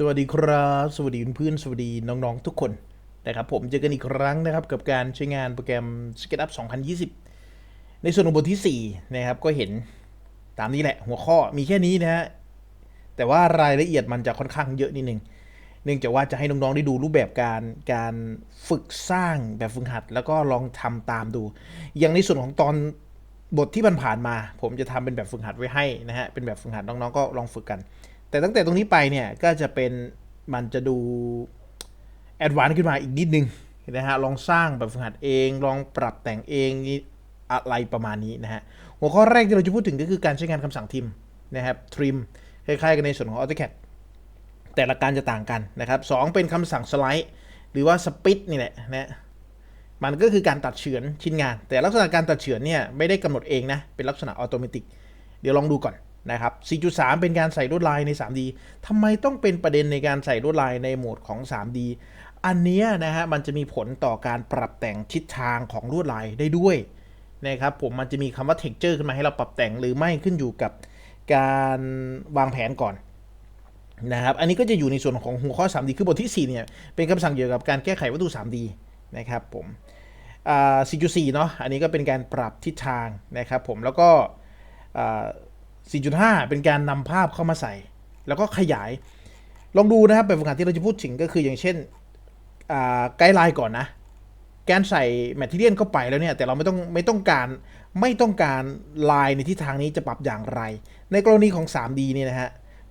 สวัสดีครับ สวัสดีเพื่อนสวัสดีน้องๆทุกคนนะครับผมเจอกันอีกครั้งนะครับกับการใช้งานโปรแกรม SketchUp 2020 ในส่วนของบทที่ 4 นะครับ ก็เห็นตามนี้แหละ หัวข้อมีแค่นี้นะฮะแต่ว่ารายละเอียดมันจะค่อนข้างเยอะนิดนึงเนื่องจากว่าจะให้น้องๆได้ดูรูปแบบการการฝึกสร้างแบบฝึกหัด แล้วก็ลองทำตามดู อย่างในส่วนของตอนบทที่ผ่านๆมา ผมจะทำเป็นแบบฝึกหัดไว้ให้นะฮะเป็นแบบฝึกหัดน้องๆก็ลองฝึกกัน แต่ตั้งแต่ตรงนี้ไปเนี่ยก็จะเป็นมันจะดูแอดวานซ์ขึ้นมาอีกนิดนึงนะฮะลองสร้างแบบฝึกหัดเองลองปรับแต่งเองนี่อะไรประมาณนี้นะฮะหัวข้อแรกที่เราจะพูดถึงก็คือการใช้งานคำสั่งทิมนะครับ trim คล้ายๆกันในส่วนของ AutoCAD แต่ละการจะต่างกันนะครับสองเป็นคำสั่งสไลด์หรือว่าสปิดนี่แหละนะมันก็คือการตัดเฉือนชิ้นงาน แต่ลักษณะการตัดเฉือนเนี่ยไม่ได้กำหนดเองนะเป็นลักษณะอัตโนมัติเดี๋ยวลองดูก่อน นะครับ 4.3 เป็นการใส่ลวดลายใน 3D ทำไมต้องเป็นประเด็นในการใส่ลวดลายในโหมดของ 3D อันเนี้ยนะฮะมันจะมีผลต่อการปรับแต่งทิศทางของลวดลายได้ด้วยนะครับผมมันจะมีคำว่า texture ขึ้นมาให้เราปรับแต่งหรือไม่ขึ้นอยู่กับการวางแผนก่อนนะครับ อันนี้ก็จะอยู่ในส่วนของหัวข้อ 3D คือบทที่ 4 เนี่ย เป็นคำสั่งเกี่ยวกับการแก้ไขวัตถุ 3D นะครับผม4.4 เนาะ อันนี้ก็เป็นการปรับทิศทางนะครับผม แล้วก็ 4.5 เป็นการนำภาพเข้ามาใส่ แล้วก็ขยาย ลองดูนะครับแบบฝึกหัดที่เราจะพูดถึงก็คืออย่างเช่นไกด์ไลน์ก่อนนะ การใส่แมทเทียนเข้าไปแล้วเนี่ย แต่เราไม่ต้องไม่ต้องการไม่ต้องการลายในทิศทางนี้จะปรับอย่างไร ในกรณีของ 3D เนี่ยนะฮะ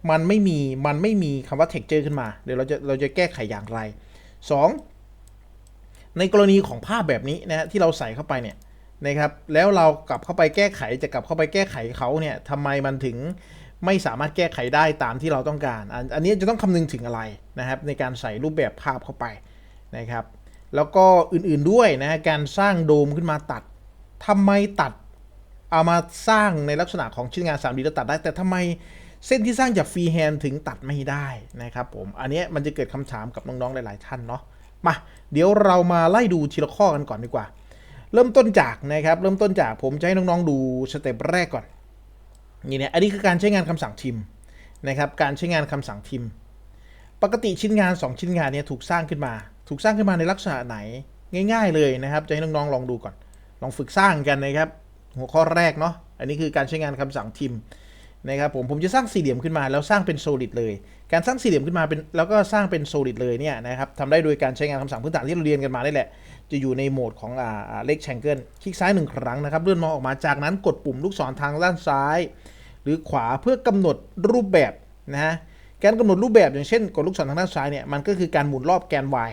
มันไม่มีมันไม่มีคำว่า texture ขึ้นมา เดี๋ยวเราจะเราจะแก้ไขอย่างไร 2. ในกรณีของภาพแบบนี้นะที่เราใส่เข้าไปเนี่ย นะครับ แล้วเรากลับเข้าไปแก้ไขจะกลับเข้าไปแก้ไขเขาเนี่ยทำไมมันถึงไม่สามารถแก้ไขได้ตามที่เราต้องการ อันนี้จะต้องคำนึงถึงอะไรนะครับในการใส่รูปแบบภาพเข้าไปนะครับ แล้วก็อื่นๆด้วยนะการสร้างโดมขึ้นมาตัดทำไมตัดเอามาสร้างในลักษณะของชิ้นงาน 3D แล้วตัดได้ แต่ทำไมเส้นที่สร้างจากฟรีแฮนถึงตัดไม่ได้นะครับผมอันนี้มันจะเกิดคำถามกับน้องๆหลาย ๆ ท่านเนาะมาเดี๋ยวเรามาไล่ดูทีละข้อกันก่อนดีกว่า เริ่มต้นจากนะครับ เริ่มต้นจากผมจะให้น้องๆดูสเต็ปแรกก่อนนี่เนี่ยอันนี้คือการใช้งานคำสั่งทิมนะครับ การใช้งานคำสั่งทิม ปกติชิ้นงาน 2 ชิ้นงานเนี่ยถูกสร้างขึ้นมา ถูกสร้างขึ้นมาในลักษณะไหนง่าย ๆ เลยนะครับ จะให้น้องๆลองดูก่อน ลองฝึกสร้างกันนะครับ หัวข้อแรกเนาะอันนี้คือการใช้งานคำสั่งทิม นะครับผมผมจะสร้างสี่เหลี่ยมขึ้นมาแล้วสร้างเป็น solid เลย การสร้างสี่เหลี่ยมขึ้นมาเป็นแล้วก็สร้างเป็น solid เลยเนี่ยนะครับทำได้โดยการใช้งานคำสั่งพื้นฐานที่เราเรียนกันมาได้แหละ จะอยู่ในโหมดของอ่าเล็กแชงเกิลคลิกซ้ายหนึ่งครั้งนะครับเลื่อนมองออกมาจากนั้นกดปุ่มลูกศรทางด้านซ้าย หรือขวาเพื่อกำหนดรูปแบบนะฮะการกำหนดรูปแบบอย่างเช่น กดลูกศรทางด้านซ้ายเนี่ยมันก็คือการหมุนรอบแกน y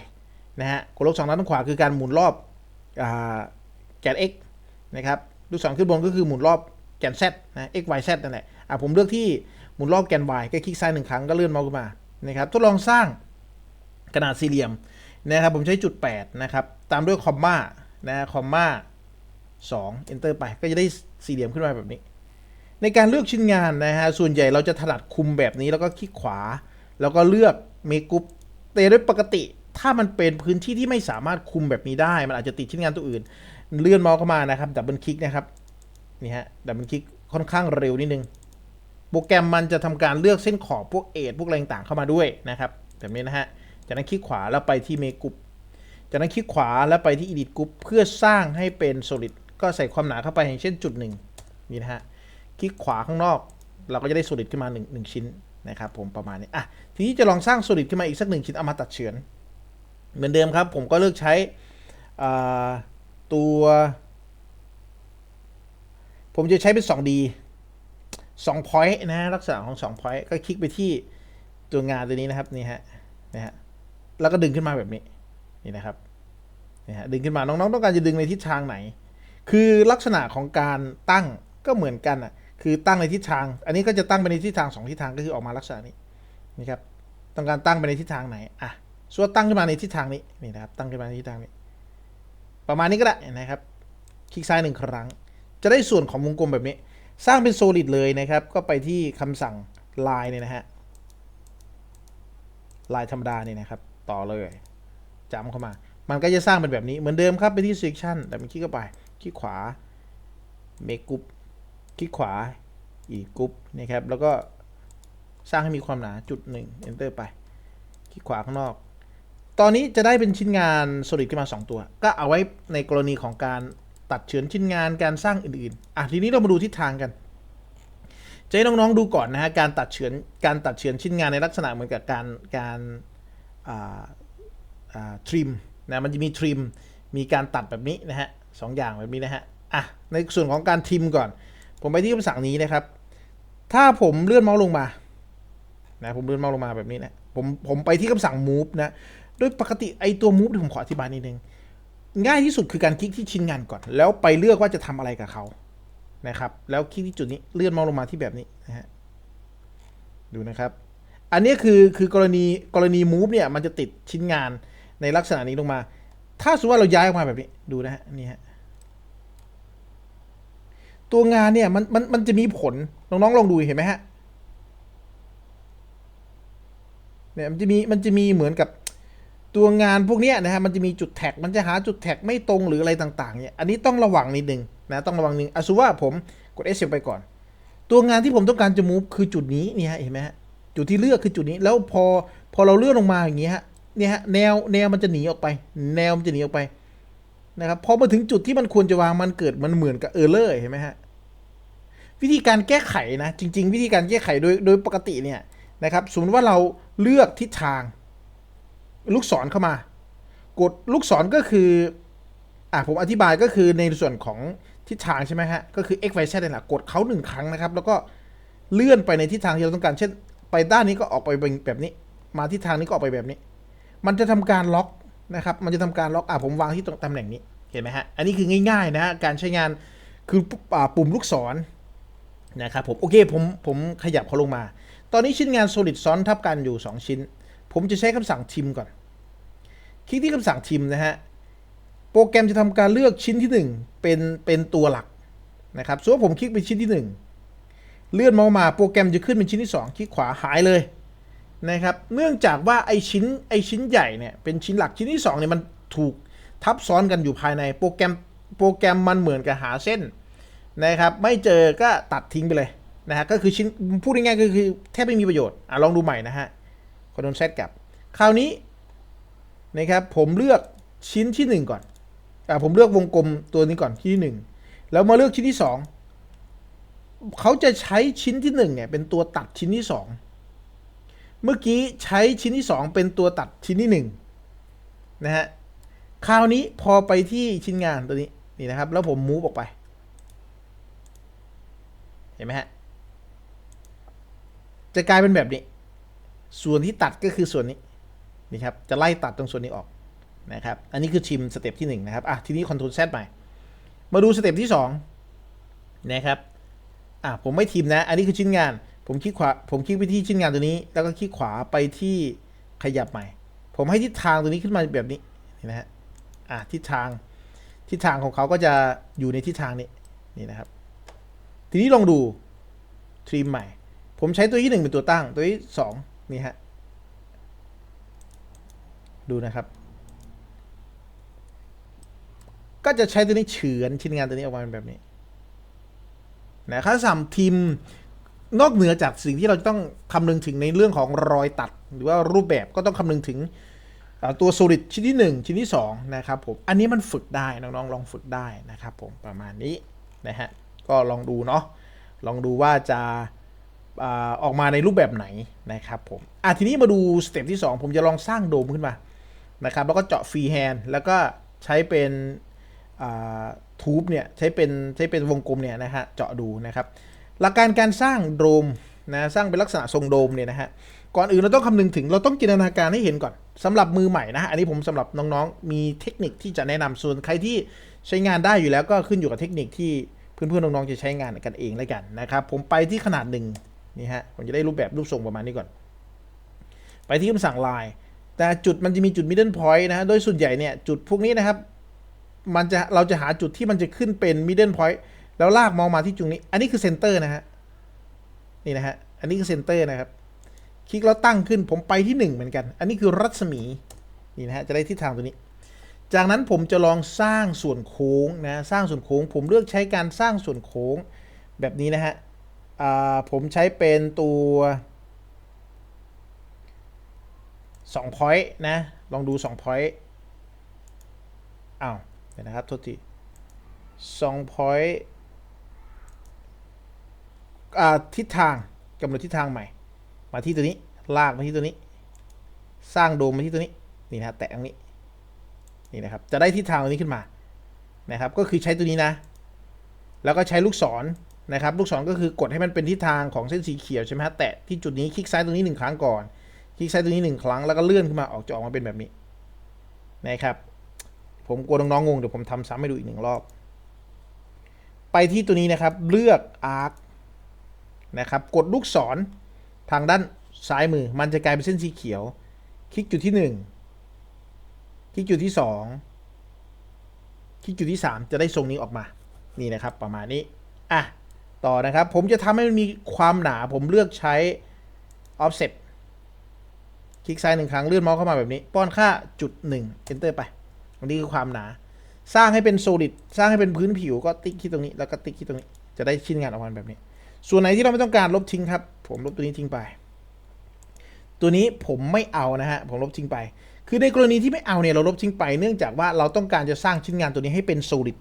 นะฮะกดลูกศรทางด้านขวาคือการหมุนรอบอแกน x นะครับลูกศรขึ้นบนก็คือหมุนรอบแกน z นะ x y z นั่นแหละ อะผมเลือกที่หมุนรอบแกน y ก็คลิกซ้ายหนึ่งครั้งก็เลื่อนเมาส์ขึ้นมานะครับทดลองสร้างขนาดสี่เหลี่ยมนะครับผมใช้จุด 8 นะครับ ตามด้วยคอมมานะคอมมา2 enter ไปก็จะได้สี่เหลี่ยมขึ้นมาแบบนี้ ในการเลือกชิ้นงานนะฮะส่วนใหญ่เราจะถนัดคุมแบบนี้แล้วก็คลิกขวา แล้วก็เลือกเมกุปแต่โดยปกติถ้ามันเป็นพื้นที่ที่ไม่สามารถคุมแบบนี้ได้ มันอาจจะติดชิ้นงานตัวอื่น เลื่อนเมาส์เข้ามานะครับดับเบิลคลิกนะครับนี่ฮะดับเบิลคลิกค่อนข้างเร็วนิดนึง โปรแกรมมันจะทำการเลือกเส้นขอบพวกเอทพวกอะไรต่างเข้ามาด้วยนะครับแบบนี้นะฮะ จากนั้นคลิกขวาแล้วไปที่เมกุปจากนั้นคลิกขวาแล้วไปที่ edit group เพื่อสร้างให้เป็น solid ก็ใส่ความหนาเข้าไปอย่างเช่นจุดหนึ่งนี่นะฮะ คลิกขวาข้างนอก เราก็จะได้ solid ขึ้นมา1 1ชิ้นนะครับผมประมาณนี้ อะ ทีนี้จะลองสร้าง solid ขึ้นมาอีกสักหนึ่งชิ้นเอามาตัดเฉือน เหมือนเดิมครับผมก็เลือกใช้ตัว ผมจะใช้เป็น 2D 2 point นะฮะลักษณะของ 2 point ก็คลิกไปที่ตัวงานตัวนี้นะครับนี่ฮะนะฮะแล้วก็ดึงขึ้นมาแบบนี้นี่นะครับนี่ฮะดึงขึ้นมาน้องๆ ต้องการจะดึงในทิศทางไหน คือลักษณะของการตั้งก็เหมือนกันอะคือตั้งในทิศทาง อันนี้ก็จะตั้งไปในทิศทางสองทิศทางก็คือออกมาลักษณะนี้นี่ครับต้องการตั้งไปในทิศทางไหนอะส่วนตั้งขึ้นมาในทิศทางนี้นี่นะครับตั้งขึ้นมาในทิศทางนี้ ประมาณนี้ก็ได้นะครับ คลิกซ้ายหนึ่งครั้ง จะได้ส่วนของวงกลมแบบนี้ สร้างเป็นโซลิดเลยนะครับ ก็ไปที่คำสั่งลายเนี่ยนะฮะลายธรรมดาเนี่ยนะครับ ต่อเลยจำเข้ามา มันก็จะสร้างเป็นแบบนี้เหมือนเดิมครับไปที่ section แต่มันคลิกเข้าไป คลิกขวา make group คลิกขวาอีกกรุ๊ปนะครับ แล้วก็สร้างให้มีความหนาจุดหนึ่ง enter ไป คลิกขวาข้างนอก ตอนนี้จะได้เป็นชิ้นงาน solid ขึ้นมา 2 ตัว ก็เอาไว้ในกรณีของการ ตัดเฉือนชิ้นงานการสร้างอื่นๆ อะทีนี้เรามาดูทิศทางกันจะให้น้องๆดูก่อนนะฮะการตัดเฉือนการตัดเฉือนชิ้นงานในลักษณะเหมือนกับการการทริมนะมันจะมีทริมมีการตัดแบบนี้นะฮะสองอย่างแบบนี้นะฮะอะในส่วนของการทริมก่อน ผมไปที่คำสั่งนี้นะครับ ถ้าผมเลื่อนเมาส์ลงมานะผมเลื่อนเมาส์ลงมาแบบนี้นะผมผมไปที่คำสั่ง move นะโดยปกติไอตัว move ที่ผมขออธิบายนิดนึง ง่ายที่สุดคือการคลิกที่ชิ้นงานก่อน แล้วไปเลือกว่าจะทำอะไรกับเขานะครับ แล้วคลิกที่จุดนี้เลื่อนมาส์ลงมาที่แบบนี้นะฮะดูนะครับ อันนี้คือคือกรณีกรณี move เนี่ยมันจะติดชิ้นงานในลักษณะนี้ลงมา ถ้าสมมติว่าเราย้ายออกมาแบบนี้ดูนะฮะนี่ฮะตัวงานเนี่ยมันมันมันจะมีผลน้องๆลองดูเห็นไหมฮะเนี่ยมันจะมีมันจะมีเหมือนกับ ตัวงานพวกนี้นะฮะมันจะมีจุดแท็ก มันจะหาจุดแท็กไม่ตรงหรืออะไรต่างๆเนี่ยอันนี้ต้องระวังนิดนึงนะต้องระวังนิดนึงอะสมมุติว่าผมกด S ไปก่อน ตัวงานที่ผมต้องการจะ move คือจุดนี้เนี่ยฮะเห็นไหมฮะจุดที่เลือกคือจุดนี้แล้วพอพอเราเลื่อนลงมาอย่างงี้ฮะเนี่ยฮะแนวแนวมันจะหนีออกไป แนวมันจะหนีออกไปนะครับพอมาถึงจุดที่มันควรจะวางมันเกิดมันเหมือนกับเออร์เลอร์เห็นไหมฮะวิธีการแก้ไขนะจริง ๆ วิธีการแก้ไขโดยโดยปกติเนี่ยนะครับสมมติว่าเราเลือกทิศทาง ลูกศรเข้ามา กดลูกศรก็คืออะผมอธิบายก็คือในส่วนของทิศทางใช่ไหมฮะ ก็คือ x y z นี่แหละกดเขาหนึ่งครั้งนะครับ แล้วก็เลื่อนไปในทิศทางที่เราต้องการ เช่น ไปด้านนี้ก็ออกไปแบบนี้ มาทิศทางนี้ก็ออกไปแบบนี้ มันจะทำการล็อกนะครับ มันจะทำการล็อก อะผมวางที่ตรงตำแหน่งนี้ เห็นไหมฮะ อันนี้คือง่ายๆนะการใช้งานคืออ่าปุ่มลูกศรนะครับผม โอเค ผม ผมขยับเขาลงมา ตอนนี้ชิ้นงาน solid ซ้อนทับกันอยู่ 2 ชิ้น ผมจะใช้คำสั่งทิมก่อน คลิกที่คำสั่งทิมนะฮะ โปรแกรมจะทำการเลือกชิ้นที่ 1 เป็นเป็นตัวหลักนะครับสมมติว่าผมคลิกไปชิ้นที่ 1 เลื่อนเมาส์มาโปรแกรมจะขึ้นเป็นชิ้นที่ 2 คลิกขวาหายเลยนะครับ เนื่องจากว่าไอชิ้นไอชิ้นใหญ่เนี่ยเป็นชิ้นหลักชิ้นที่2เนี่ยมันถูกทับซ้อนกันอยู่ภายในโปรแกรมโปรแกรมมันเหมือนกับหาเส้นนะครับ ไม่เจอก็ตัดทิ้งไปเลยนะฮะก็คือชิ้นพูดง่ายๆก็คือแทบไม่มีประโยชน์อะลองดูใหม่นะฮะ คอนโทรลเซตกลับ คราวนี้นะครับผมเลือกชิ้นที่ 1 ก่อนอ่าผมเลือกวงกลมตัวนี้ก่อนที่ 1 แล้วมาเลือกชิ้นที่ 2 เขาจะใช้ชิ้นที่1เนี่ยเป็นตัวตัดชิ้นที่ 2 เมื่อกี้ใช้ชิ้นที่ 2 เป็นตัวตัดชิ้นที่1นะฮะคราวนี้พอไปที่ชิ้นงานตัวนี้นี่นะครับ แล้วผมมูฟออกไป เห็นไหมฮะจะกลายเป็นแบบนี้ ส่วนที่ตัดก็คือส่วนนี้นี่ครับจะไล่ตัดตรงส่วนนี้ออกนะครับอันนี้คือชิมสเต็ปที่1นะครับอะทีนี้คอนโทรลแซดใหม่มาดูสเต็ปที่2นะครับอะผมไม่ทีมนะ อันนี้คือชิ้นงาน ผมคลิกขวาผมคลิกไปที่ชิ้นงานตัวนี้ แล้วก็คลิกขวาไปที่ขยับใหม่ ผมให้ทิศทางตัวนี้ขึ้นมาแบบนี้นี่นะฮะอะทิศทางทิศทางของเขาก็จะอยู่ในทิศทางนี้นี่นะครับ ทีนี้ลองดูทรีมใหม่ ผมใช้ตัวที่หนึ่งเป็นตัวตั้งตัวที่สอง นี่ฮะ ดูนะครับ ก็จะใช้ตัวนี้เฉือนชิ้นงานตัวนี้ออกมาเป็นแบบนี้นะครับสามทีมนอกเหนือจากสิ่งที่เราต้องคำนึงถึงในเรื่องของรอยตัด หรือว่ารูปแบบก็ต้องคำนึงถึงตัว solid ชิ้นที่ 1 ชิ้นที่ 2 นะครับผม อันนี้มันฝึกได้น้องๆลองฝึกได้นะครับผมประมาณนี้นะฮะ ก็ลองดูเนาะลองดูว่าจะ ออกมาในรูปแบบไหนนะครับผมอะทีนี้มาดูสเต็ปที่ 2 ผมจะลองสร้างโดมขึ้นมานะครับแล้วก็เจาะฟรีแฮนด์แล้วก็ใช้เป็นทูบเนี่ยใช้เป็นใช้เป็นวงกลมเนี่ยนะฮะเจาะดูนะครับหลักการการสร้างโดมนะสร้างเป็นลักษณะทรงโดมเนี่ยนะฮะก่อนอื่นเราต้องคำนึงถึงเราต้องจินตนาการให้เห็นก่อนสำหรับมือใหม่นะฮะอันนี้ผมสำหรับน้องๆ มีเทคนิคที่จะแนะนำส่วนใครที่ใช้งานได้อยู่แล้วก็ขึ้นอยู่กับเทคนิคที่เพื่อนๆน้องๆจะใช้งานกันเองแล้วกันนะครับผมไปที่ขนาดหนึ่ง นี่ฮะผมจะได้รูปแบบรูปทรงประมาณนี้ก่อน ไปที่คำสั่ง line แต่จุดมันจะมีจุด middle point นะฮะโดยส่วนใหญ่เนี่ยจุดพวกนี้นะครับ มันจะเราจะหาจุดที่มันจะขึ้นเป็น middle point แล้วลากมองมาที่จุดนี้ อันนี้คือเซนเตอร์นะฮะนี่นะฮะอันนี้คือเซนเตอร์นะครับ คลิกแล้วตั้งขึ้นผมไปที่ 1 เหมือนกัน อันนี้คือรัศมีนี่นะฮะจะได้ทิศทางตัวนี้ จากนั้นผมจะลองสร้างส่วนโค้งนะสร้างส่วนโค้ง ผมเลือกใช้การสร้างส่วนโค้งแบบนี้นะฮะ ผมใช้เป็นตัวสองพอยต์นะ ลองดูสองพอยต์อ้าวเดี๋ยวนะครับ โทษทีสองพอยต์ทิศทางกำหนดทิศทางใหม่ มาที่ตัวนี้ ลากมาที่ตัวนี้ สร้างโดมมาที่ตัวนี้ นี่นะฮะแตะตรงนี้ นี่นะครับ จะได้ทิศทางตรงนี้ขึ้นมา นะครับ ก็คือใช้ตัวนี้นะ แล้วก็ใช้ลูกศร นะครับลูกศรก็คือกดให้มันเป็นทิศทางของเส้นสีเขียวใช่ไหมฮะแตะที่จุดนี้คลิกซ้ายตรงนี้หนึ่งครั้งก่อน คลิกซ้ายตรงนี้หนึ่งครั้งแล้วก็เลื่อนขึ้นมาออกจะออกมาเป็นแบบนี้นะครับผมกลัวน้องๆงงเดี๋ยวผมทำซ้ำให้ดูอีกหนึ่งรอบ ไปที่ตัวนี้นะครับเลือก arc นะครับกดลูกศรทางด้านซ้ายมือ มันจะกลายเป็นเส้นสีเขียว คลิกจุดที่หนึ่งคลิกจุดที่สองคลิกจุดที่สามจะได้ทรงนี้ออกมา นี่นะครับประมาณนี้ อะ ต่อนะครับ ผมจะทำให้มันมีความหนา ผมเลือกใช้ offset คลิกซ้ายหนึ่งครั้งเลื่อนเมาส์เข้ามาแบบนี้ ป้อนค่าจุดหนึ่ง enter ไปอันนี้คือความหนา สร้างให้เป็น solid สร้างให้เป็นพื้นผิวก็ติ๊กที่ตรงนี้ แล้วก็ติ๊กที่ตรงนี้ จะได้ชิ้นงานออกมาแบบนี้ ส่วนไหนที่เราไม่ต้องการลบทิ้งครับ ผมลบตัวนี้ทิ้งไป ตัวนี้ผมไม่เอานะฮะ ผมลบทิ้งไป คือในกรณีที่ไม่เอาเนี่ยเราลบทิ้งไป เนื่องจากว่าเราต้องการจะสร้างชิ้นงานตัวนี้ให้เป็น solid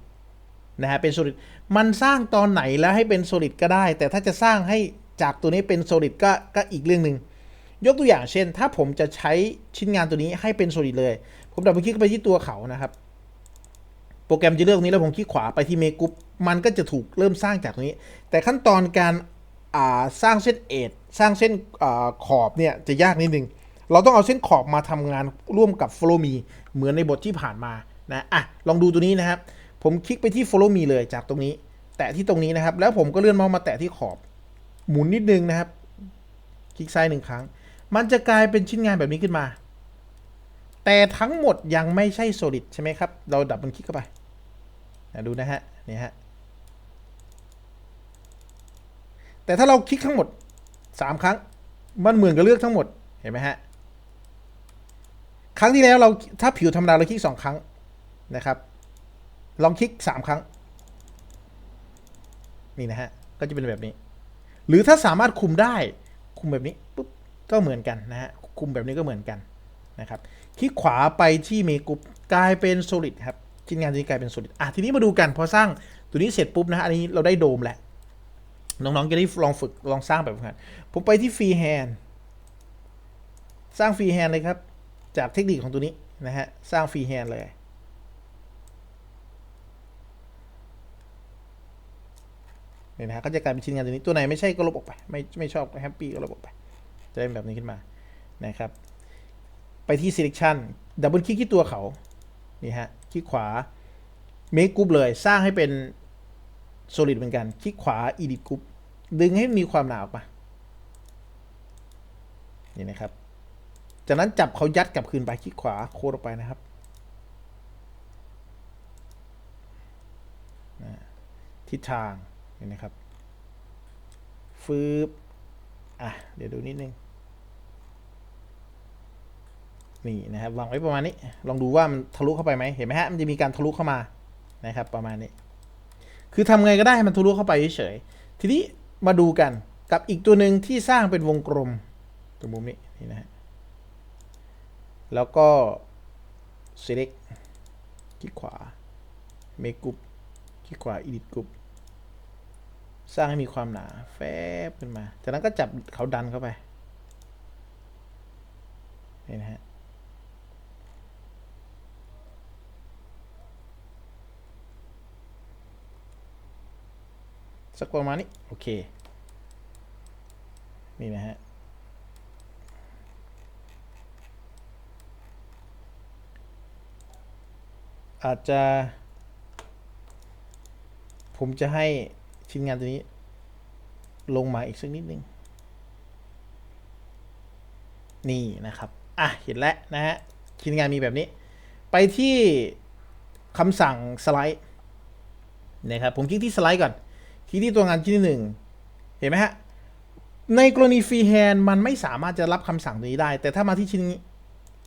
นะฮะเป็น solid มันสร้างตอนไหนแล้วให้เป็น solid ก็ได้ แต่ถ้าจะสร้างให้จากตัวนี้เป็น solid ก็ก็อีกเรื่องหนึ่งยกตัวอย่างเช่น ถ้าผมจะใช้ชิ้นงานตัวนี้ให้เป็น solid เลย ผมดับเบิลคลิกไปที่ตัวเขานะครับ โปรแกรมจะเลือกนี้แล้วผมคลิกขวาไปที่เมกุปมันก็จะถูกเริ่มสร้างจากตรงนี้ แต่ขั้นตอนการสร้างเส้นเอทสร้างเส้นอขอบเนี่ยจะยากนิดนึง เราต้องเอาเส้นขอบมาทำงานร่วมกับ follow me เหมือนในบทที่ผ่านมานะอะลองดูตัวนี้นะครับ ผมคลิกไปที่ follow me เลยจากตรงนี้ แตะที่ตรงนี้นะครับ แล้วผมก็เลื่อนเมาส์มาแตะที่ขอบ หมุนนิดนึงนะครับ คลิกซ้ายหนึ่งครั้ง มันจะกลายเป็นชิ้นงานแบบนี้ขึ้นมา แต่ทั้งหมดยังไม่ใช่ solid ใช่ไหมครับ เราดับมันคลิกเข้าไปดูนะฮะ นี่ฮะ แต่ถ้าเราคลิกทั้งหมด 3 ครั้ง มันเหมือนกับเลือกทั้งหมด เห็นไหมฮะ ครั้งที่แล้วเราถ้าผิวธรรมดาเราคลิก 2 ครั้งนะครับ ลองคลิก3ครั้ง นี่นะฮะ ก็จะเป็นแบบนี้ หรือถ้าสามารถคุมได้ คุมแบบนี้ปุ๊บก็เหมือนกันนะฮะ คุมแบบนี้ก็เหมือนกันนะครับ คลิกขวาไปที่เมกุปกลายเป็น solid ครับชิ้นงานตัวนี้กลายเป็น solid อะทีนี้มาดูกันพอสร้างตัวนี้เสร็จปุ๊บนะฮะ อันนี้เราได้โดมแหล้วน้องๆจะได้ลองฝึกลองสร้างแบบนั้นผมไปที่ฟรีแฮนด์สร้างฟรีแฮนด์เลยครับ จากเทคนิคของตัวนี้นะฮะ สร้างฟรีแฮนด์เลย เนี่ยนะฮะก็จะกลายเป็นชิ้นงานตัวนี้ตัวไหนไม่ใช่ก็ลบออกไป ไม่ไม่ชอบก็แฮปปี้ก็ลบออกไป จะเป็นแบบนี้ขึ้นมานะครับ ไปที่ selection ดับเบิลคลิกที่ตัวเขานี่ฮะคลิกขวา make group เลยสร้างให้เป็น solid เหมือนกันคลิกขวา edit group ดึงให้มีความหนาออกมานี่นะครับ จากนั้นจับเขายัดกลับคืนไปคลิกขวาโคดออกไปนะครับทิศทาง นี่นะครับฟืบอะ เดี๋ยวดูนิดนึง นี่นะครับวางไว้ประมาณนี้ ลองดูว่ามันทะลุเข้าไปไหมเห็นไหมฮะ มันจะมีการทะลุเข้ามา นะครับ ประมาณนี้ คือทำไงก็ได้ให้มันทะลุเข้าไปเฉยๆ ทีนี้มาดูกันกับอีกตัวหนึ่งที่สร้างเป็นวงกลมตรงมุมนี้ นี่นะฮะ แล้วก็ select คลิกขวา make group คลิกขวา edit group สร้างให้มีความหนาแฟบขึ้นมา จากนั้นก็จับเขาดันเข้าไป นี่นะฮะ สักประมาณนี้ โอเค นี่นะฮะ อาจจะ ผมจะให้ ชิ้นงานตัวนี้ ลงมาอีกสักนิดนึง นี่นะครับ อะ เห็นแล้วนะฮะ ชิ้นงานมีแบบนี้ ไปที่คำสั่งสไลด์นะครับ ผมคลิกที่สไลด์ก่อน คลิกที่ตัวงานชิ้นที่หนึ่ง เห็นไหมฮะ ในกรณีฟรีแฮนด์มันไม่สามารถจะรับคำสั่งตัวนี้ได้ แต่ถ้ามาที่ชิ้นนี้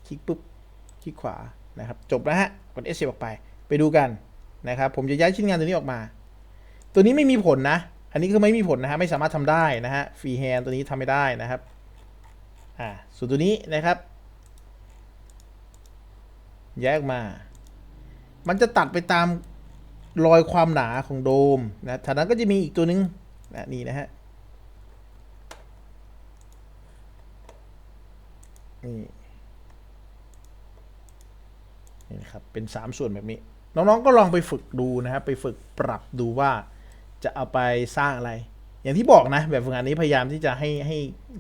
คลิกปุ๊บ คลิกขวา นะครับ จบแล้วฮะ กด S ออกไป ไปดูกันนะครับ ผมจะย้ายชิ้นงานตัวนี้ออกมา ตัวนี้ไม่มีผลนะ อันนี้คือไม่มีผลนะฮะ ไม่สามารถทำได้นะฮะ ฟรีแฮนตัวนี้ทำไม่ได้นะครับ อ่า ส่วนตัวนี้นะครับ แยกมา มันจะตัดไปตามรอยความหนาของโดมนะฐานั้นก็จะมีอีกตัวหนึงนะนี่นะฮะ นี่นี่นะครับ เป็น 3 ส่วนแบบนี้ น้องๆ ก็ลองไปฝึกดูนะครับ ไปฝึกปรับดูว่า จะเอาไปสร้างอะไร อย่างที่บอกนะ แบบฝึกหัดนี้พยายามที่จะให้ให้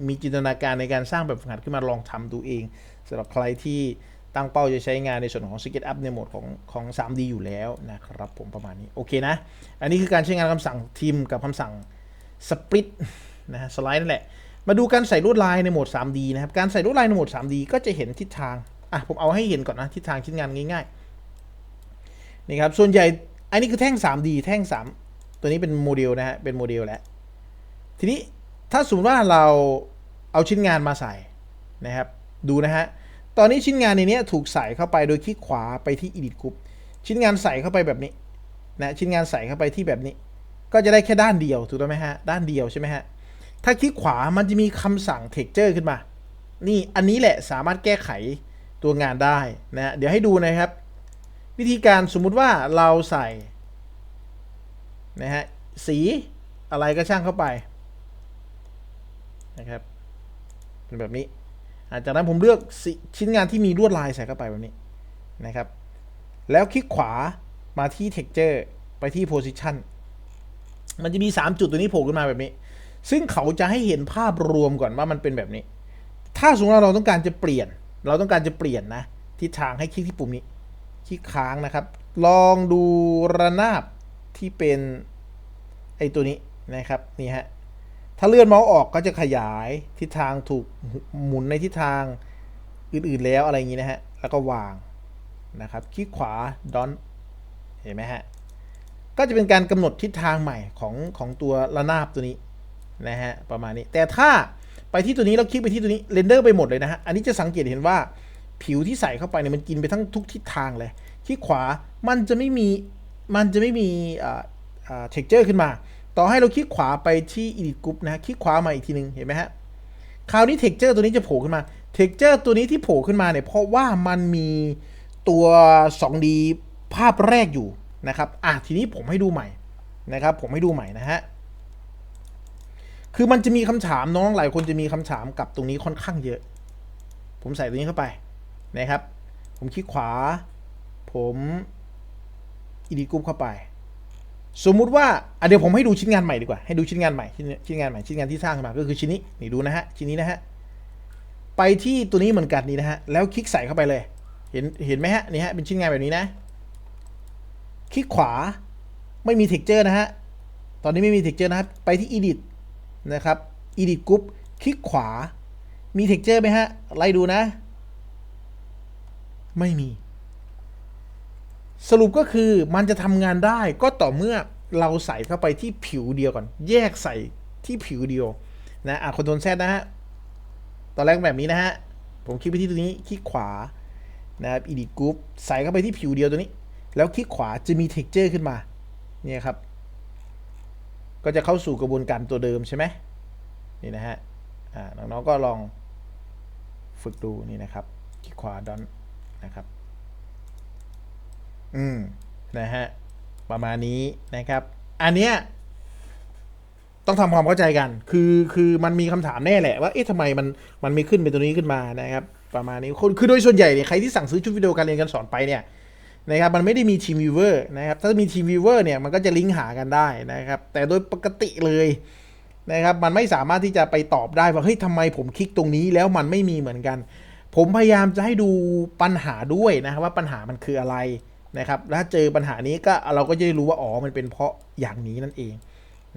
มีจินตนาการในการสร้างแบบฝึกหัดขึ้นมาลองทำดูเองสำหรับใครที่ตั้งเป้าจะใช้งานในส่วนของ SketchUp ในโหมดของของ 3D อยู่แล้วนะครับผมประมาณนี้ โอเคนะ อันนี้คือการใช้งานคำสั่งทีมกับคำสั่ง split นะฮะสไลด์นั่นแหละ มาดูการใส่ลวดลายในโหมด 3D นะครับ การใส่ลวดลายในโหมด 3D ก็จะเห็นทิศทาง อะ ผมเอาให้เห็นก่อนนะ ทิศทางชิ้นงานง่ายๆ นี่ครับ ส่วนใหญ่ อันนี้คือแท่ง 3D แท่ง 3 ตัวนี้เป็นโมเดลนะฮะเป็นโมเดลแล้วทีนี้ถ้าสมมติว่าเราเอาชิ้นงานมาใส่นะครับ ดูนะฮะตอนนี้ชิ้นงานในนี้ถูกใส่เข้าไปโดยคลิกขวาไปที่ Edit Group ชิ้นงานใส่เข้าไปแบบนี้นะชิ้นงานใส่เข้าไปที่แบบนี้ ก็จะได้แค่ด้านเดียวถูกต้องไหมฮะด้านเดียวใช่ไหมฮะถ้าคลิกขวามันจะมีคำสั่ง texture ขึ้นมา นี่อันนี้แหละสามารถแก้ไขตัวงานได้นะฮะเดี๋ยวให้ดูนะครับ วิธีการสมมุติว่าเราใส่ นะฮะสีอะไรก็ช่างเข้าไปนะครับเป็นแบบนี้จากนั้นผมเลือกชิ้นงานที่มีลวดลายใส่เข้าไปแบบนี้นะครับ แล้วคลิกขวามาที่ texture ไปที่ position มันจะมี 3 จุดตัวนี้โผล่ขึ้นมาแบบนี้ ซึ่งเขาจะให้เห็นภาพรวมก่อนว่ามันเป็นแบบนี้ ถ้าสมมติว่าเราต้องการจะเปลี่ยน เราต้องการจะเปลี่ยนนะทิศทางให้คลิกที่ปุ่มนี้ คลิกค้างนะครับ ลองดูระนาบ ที่เป็นไอตัวนี้นะครับนี่ฮะถ้าเลื่อนเมาส์ออกก็จะขยายทิศทางถูกหมุนในทิศทางอื่น ๆแล้วอะไรอย่างนี้นะฮะแล้วก็วางนะครับคลิกขวาดอนเห็นไหมฮะก็จะเป็นการกำหนดทิศทางใหม่ของของตัวระนาบตัวนี้นะฮะประมาณนี้ แต่ถ้าไปที่ตัวนี้แล้วคลิกไปที่ตัวนี้เรนเดอร์ไปหมดเลยนะฮะอันนี้จะสังเกตเห็นว่าผิวที่ใส่เข้าไปเนี่ยมันกินไปทั้งทุกทิศทางเลยคลิกขวามันจะไม่มี มันจะไม่มีอ่าอ่าเท็กเจอร์ขึ้นมา ต่อให้เราคลิกขวาไปที่ edit group นะคลิกขวามาอีกทีนึงเห็นไหมฮะคราวนี้เท็กเจอร์ตัวนี้จะโผล่ขึ้นมาเท็กเจอร์ตัวนี้ที่โผล่ขึ้นมาเนี่ยเพราะว่ามันมีตัว 2D ภาพแรกอยู่นะครับอะทีนี้ผมให้ดูใหม่นะครับ ผมให้ดูใหม่นะฮะคือมันจะมีคำถามน้องหลายคนจะมีคำถามกับตรงนี้ค่อนข้างเยอะ ผมใส่ตรงนี้เข้าไปนะครับ ผมคลิกขวา ผม อีดีกรุ๊ปเข้าไป สมมุติว่าเดี๋ยวผมให้ดูชิ้นงานใหม่ดีกว่า ให้ดูชิ้นงานใหม่ชิ้นงานใหม่ชิ้นงานที่สร้างขึ้นมา ก็คือชิ้นนี้ นี่ดูนะฮะ ชิ้นนี้นะฮะ ไปที่ตัวนี้เหมือนกันนี่นะฮะ แล้วคลิกใส่เข้าไปเลย เห็น เห็นไหมฮะ นี่ฮะ เป็นชิ้นงานแบบนี้นะ คลิกขวา ไม่มี texture นะฮะ ตอนนี้ไม่มี texture นะครับ ไปที่ edit นะครับ edit group คลิกขวา มี texture ไหมฮะ ไล่ดูนะ ไม่มี สรุปก็คือมันจะทำงานได้ก็ต่อเมื่อเราใส่เข้าไปที่ผิวเดียวก่อน แยกใส่ที่ผิวเดียวนะอะคอนโทรลแซนะฮะตอนแรกแบบนี้นะฮะ ผมคลิกไปที่ตัวนี้คลิกขวานะครับ edit group ใส่เข้าไปที่ผิวเดียวตัวนี้ แล้วคลิกขวาจะมี texture ขึ้นมาเนี่ยครับ ก็จะเข้าสู่กระบวนการตัวเดิมใช่ไหมนี่นะฮะอ่าน้องๆก็ลองฝึกดูนี่นะครับ คลิกขวาดอนนะครับ อืมนะฮะประมาณนี้นะครับ อันเนี้ยต้องทำความเข้าใจกัน คือคือมันมีคำถามแน่แหละว่า เอ๊ะทำไมมันมันม่ขึ้นเป็นตัวนี้ขึ้นมานะครับ ประมาณนี้คนคือโดยส่วนใหญ่เนี่ยใครที่สั่งซื้อชุดวิดีโอการเรียนการสอนไปเนี่ยนะครับมันไม่ได้มีทีมวิวเวอร์นะครับถ้ามีทีมวิวเวอร์เนี่ยมันก็จะลิงก์หากันได้นะครับ แต่โดยปกติเลยนะครับมันไม่สามารถที่จะไปตอบได้ว่าเฮ้ยทำไมผมคลิกตรงนี้แล้วมันไม่มีเหมือนกัน ผมพยายามจะให้ดูปัญหาด้วยนะครับว่าปัญหามันคืออะไร นะครับถ้าเจอปัญหานี้ก็เราก็จะรู้ว่าอ๋อมันเป็นเพราะอย่างนี้นั่นเอง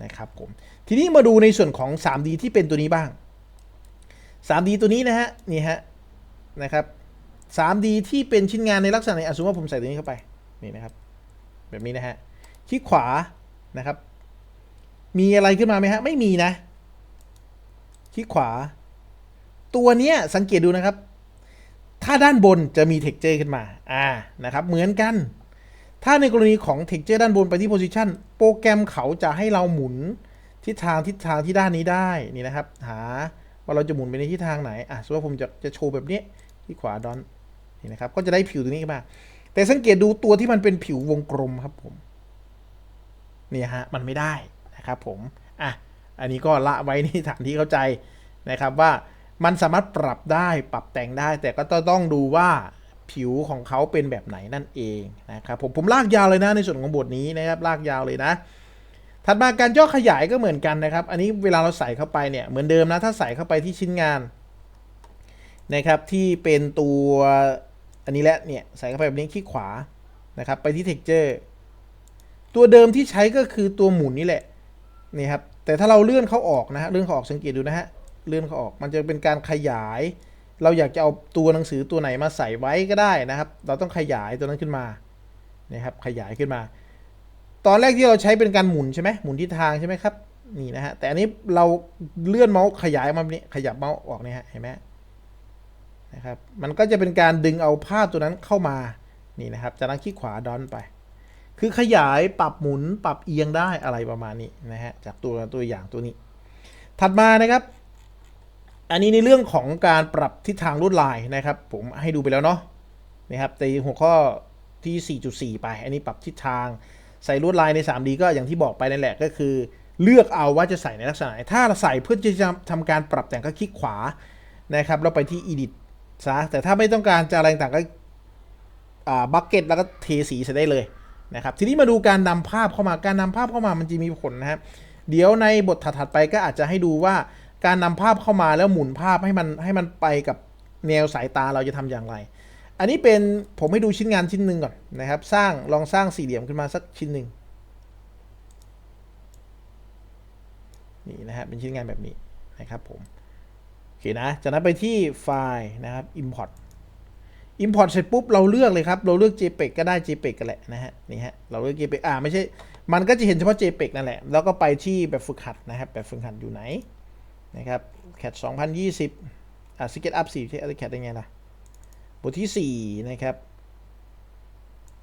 นะครับผมทีนี้มาดูในส่วนของ 3D ที่เป็นตัวนี้บ้าง 3D ตัวนี้นะฮะนี่ฮะนะครับ 3D ที่เป็นชิ้นงานในลักษณะไหนอสมมติว่าผมใส่ตัวนี้เข้าไปนี่นะครับ แบบนี้นะฮะคลิกขวานะครับ มีอะไรขึ้นมาไหมฮะไม่มีนะ คลิกขวา ตัวเนี้ยสังเกตดูนะครับ ถ้าด้านบนจะมี texture ขึ้นมาอ่านะครับเหมือนกัน ถ้าในกรณีของ texture ด้านบนไปที่ position โปรแกรมเขาจะให้เราหมุนทิศทางทิศทางที่ด้านนี้ได้นี่นะครับ หาว่าเราจะหมุนไปในทิศทางไหนอะสมมติว่าผมจะจะโชว์แบบนี้ที่ขวาดอนนี่นะครับก็จะได้ผิวตัวนี้ขึ้นมาแต่สังเกตดูตัวที่มันเป็นผิววงกลมครับผมเนี่ยฮะมันไม่ได้นะครับผมอะอันนี้ก็ละไว้ในฐานที่เข้าใจนะครับว่า มันสามารถปรับได้ปรับแต่งได้ แต่ก็ต้องดูว่าผิวของเขาเป็นแบบไหนนั่นเองนะครับผมผมลากยาวเลยนะในส่วนของบทนี้นะครับลากยาวเลยนะ ถัดมาการย่อขยายก็เหมือนกันนะครับ อันนี้เวลาเราใส่เข้าไปเนี่ยเหมือนเดิมนะถ้าใส่เข้าไปที่ชิ้นงานนะครับที่เป็นตัวอันนี้แหละเนี่ยใส่เข้าไปแบบนี้คลิกขวานะครับไปที่ texture ตัวเดิมที่ใช้ก็คือตัวหมุนนี่แหละนี่ครับแต่ถ้าเราเลื่อนเขาออกนะฮะเลื่อนเขาออกสังเกตดูนะฮะ เลื่อนเขาออก มันจะเป็นการขยาย เราอยากจะเอาตัวหนังสือตัวไหนมาใส่ไว้ก็ได้นะครับ เราต้องขยายตัวนั้นขึ้นมานะครับขยายขึ้นมา ตอนแรกที่เราใช้เป็นการหมุนใช่ไหมหมุนทิศทางใช่ไหมครับนี่นะฮะแต่อันนี้เราเลื่อนเมาส์ขยายมาแบบนี้ขยับเมาส์ออกเนี่ยฮะเห็นไหมนะครับมันก็จะเป็นการดึงเอาภาพตัวนั้นเข้ามานี่นะครับจากนั้นคลิกขวาดอนไป คือขยายปรับหมุนปรับเอียงได้อะไรประมาณนี้นะฮะจากตัวตัวอย่างตัวนี้ ถัดมานะครับ อันนี้ในเรื่องของการปรับทิศทางลวดลายนะครับ ผมให้ดูไปแล้วเนาะนะครับในหัวข้อที่ 4.4 ไป อันนี้ปรับทิศทางใส่ลวดลายใน 3D ก็อย่างที่บอกไปนั่นแหละก็คือ เลือกเอาว่าจะใส่ในลักษณะไหนถ้าใส่เพื่อจะทำการปรับแต่งก็คลิกขวานะครับแล้วไปที่ edit ซะแต่ถ้าไม่ต้องการจะอะไรต่างก็บักเก็ตแล้วก็เทสีใส่ได้เลยนะครับทีนี้มาดูการนำภาพเข้ามาการนำภาพเข้ามามันจะมีผลนะครับเดี๋ยวในบทถัดๆไปก็อาจจะให้ดูว่า การนำภาพเข้ามาแล้วหมุนภาพให้มันให้มันไปกับแนวสายตาเราจะทำอย่างไร อันนี้เป็นผมให้ดูชิ้นงานชิ้นหนึ่งก่อนนะครับ สร้างลองสร้างสี่เหลี่ยมขึ้นมาสักชิ้นหนึ่งนี่นะฮะเป็นชิ้นงานแบบนี้นะครับผมโอเคนะจากนั้นไปที่ไฟล์นะครับ import import เสร็จปุ๊บเราเลือกเลยครับ เราเลือก jpeg ก็ได้ jpeg กันแหละนะฮะนี่ฮะเราเลือก jpeg อ่าไม่ใช่ มันก็จะเห็นเฉพาะ jpeg นั่นแหละ แล้วก็ไปที่แบบฝึกหัดนะครับแบบฝึกหัดอยู่ไหน นะครับ cat 2020 อ่า sketchup 4ใช้ AutoCAD ได้ไงล่ะ บทที่ 4 นะครับ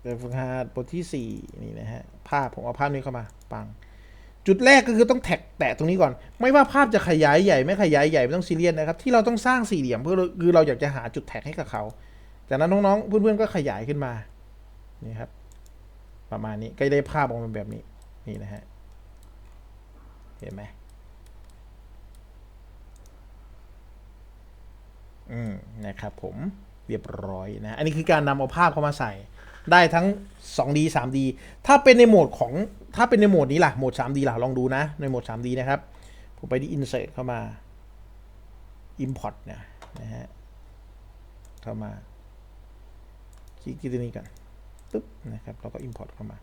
แบบฝึกหัดบทที่ 4 นี่นะฮะ ภาพ ผมเอาภาพนี้เข้ามา ปัง จุดแรกก็คือต้องแท็กแตะตรงนี้ก่อน ไม่ว่าภาพจะขยายใหญ่ไม่ขยายใหญ่ ไม่ต้องซีเรียสนะครับ ที่เราต้องสร้างสี่เหลี่ยมเพื่อคือเราอยากจะหาจุดแท็กให้กับเขา จากนั้นน้องๆเพื่อนๆก็ขยายขึ้นมา นี่ครับ ประมาณนี้ ก็ได้ภาพออกมาแบบนี้ นี่นะฮะ เห็นไหม อืมนะครับผมเรียบร้อยนะ อันนี้คือการนำเอาภาพเข้ามาใส่ ได้ทั้ง 2D 3D ถ้าเป็นในโหมดของถ้าเป็นในโหมดนี้ล่ะโหมด 3D ล่ะลองดูนะ ในโหมด 3D นะครับ ผมไปที่ insert เข้ามา import นะนะฮะเข้ามาคลิกที่ตัวนี้ก่อนปึ๊บนะครับเราก็ import เข้ามา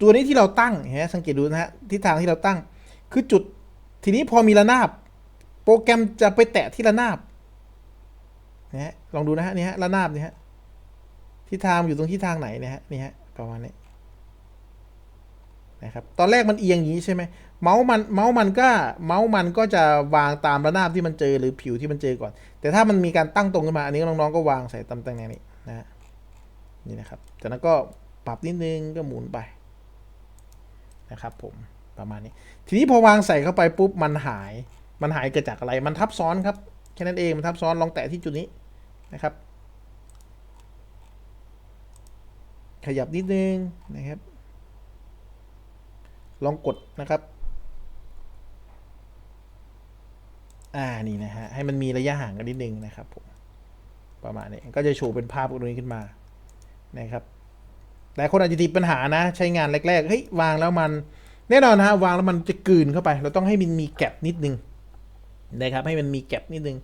ตัวนี้ที่เราตั้งเห็นไหมสังเกตดูนะฮะทิศทางที่เราตั้งคือจุดทีนี้พอมีระนาบ โปรแกรมจะไปแตะที่ระนาบ นะฮะลองดูนะฮะนี่ฮะระนาบนี่ฮะทิศทางอยู่ตรงที่ทางไหนนะฮะนี่ฮะประมาณนี้นะครับตอนแรกมันเอียงอย่างนี้ใช่ไหมเมาส์มันเมาส์มันก็เมาส์มันก็จะวางตามระนาบที่มันเจอหรือผิวที่มันเจอก่อน แต่ถ้ามันมีการตั้งตรงขึ้นมา อันนี้น้องๆก็วางใส่ตำแหน่งนี้นะฮะนี่นะครับจากนั้นก็ปรับนิดนึงก็หมุนไปนะครับผมประมาณนี้ ทีนี้พอวางใส่เข้าไปปุ๊บมันหาย มันหายเกิดจากอะไรมันทับซ้อนครับแค่นั้นเองมันทับซ้อนลองแตะที่จุดนี้ นะครับ ขยับนิดนึงนะครับ ลองกดนะครับ อ่านี่นะฮะให้มันมีระยะห่างกันนิดนึงนะครับผมประมาณนี้ก็จะโชว์เป็นภาพตรงนี้ขึ้นมานะครับหลายคนอาจจะติดปัญหานะ ใช้งานแรกๆเฮ้ยวางแล้วมันแน่นอนนะฮะวางแล้วมันจะกลืนเข้าไป เราต้องให้มันมีแกลบนิดนึงนะครับให้มันมีแกลบนิดนึง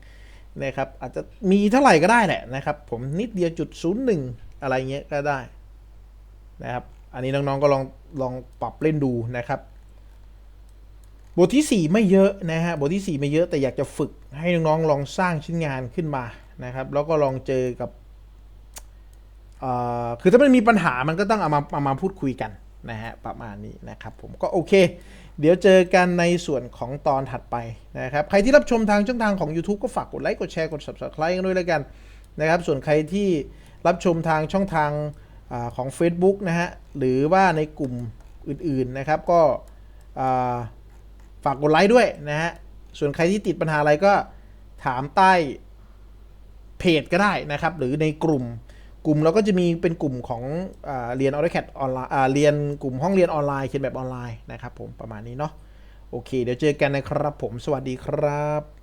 นะครับอาจจะมีเท่าไหร่ก็ได้แหละนะครับ ผมนิดเดียวจุดศูนย์หนึ่งอะไรเงี้ยก็ได้นะครับ อันนี้น้องๆก็ลองลองปรับเล่นดูนะครับ บทที่ 4 ไม่เยอะนะฮะบทที่ 4 ไม่เยอะแต่อยากจะฝึกให้น้องๆลองสร้างชิ้นงานขึ้นมานะครับ แล้วก็ลองเจอกับคือถ้ามันมีปัญหามันก็ต้องเอามาเอามาพูดคุยกันนะฮะประมาณนี้นะครับ ผมก็โอเค เดี๋ยวเจอกันในส่วนของตอนถัดไปนะครับ ใครที่รับชมทางช่องทางของ YouTube ก็ฝากกดไลค์ กดแชร์ กด Subscribe กันด้วยแล้วกันนะครับ ส่วนใครที่รับชมทางช่องทางอของ Facebook นะฮะ หรือว่าในกลุ่มอื่นๆนะครับ ก็ฝากกดไลค์ด้วยนะฮะ ส่วนใครที่ติดปัญหาอะไรก็ถามใต้เพจก็ได้นะครับ หรือในกลุ่ม กลุ่มเราก็จะมีเป็นกลุ่มของอเรียน AutoCAD ออนไลน์เรียนกลุ่มห้องเรียนออนไลน์เขียนแบบออนไลน์นะครับผมประมาณนี้เนาะโอเค เดี๋ยวเจอกันนะครับผมสวัสดีครับ